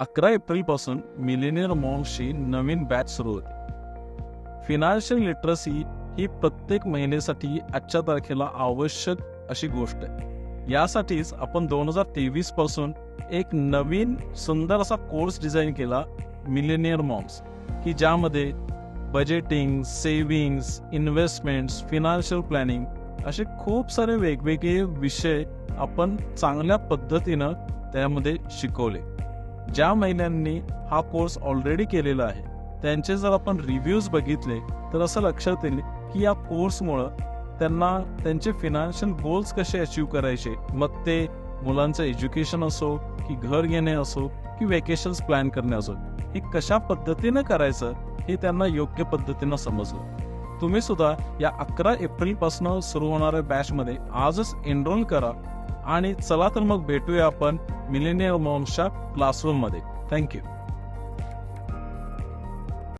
अकरा एप्रिलपासून मिलेनियर मॉम्सची नवीन बॅच सुरू होते. फिनान्शियल लिटरसी ही प्रत्येक महिलेसाठी आजच्या तारखेला आवश्यक अशी गोष्ट आहे. यासाठीच आपण दोन हजार तेवीसपासून एक नवीन सुंदर असा कोर्स डिझाईन केला मिलेनियर मॉम्स की ज्यामध्ये budgeting savings investments financial planning असे खूप सारे वेगवेगळे विषय आपण चांगल्या पद्धतीनं त्यामध्ये शिकवले. ज्या महिलांनी हा कोर्स ऑलरेडी केलेला आहे त्यांचे जर आपण रिव्ह्यूज बघितले तर असं लक्षात येईल की या कोर्समुळं त्यांना त्यांचे फिनान्शियल गोल्स कसे अचीव करायचे. मग ते मुलांचं एज्युकेशन असो की घर घेणे असो की वेकेशन्स प्लॅन करणे असो हे कशा पद्धतीनं करायचं हे त्यांना योग्य पद्धतीनं समजलं. तुम्ही सुद्धा या अकरा एप्रिलपासून सुरू होणाऱ्या बॅचमध्ये आजच एनरोल करा आणि चला तर मग भेटूया आपण millennial mom shop classroom Madhik. Thank you.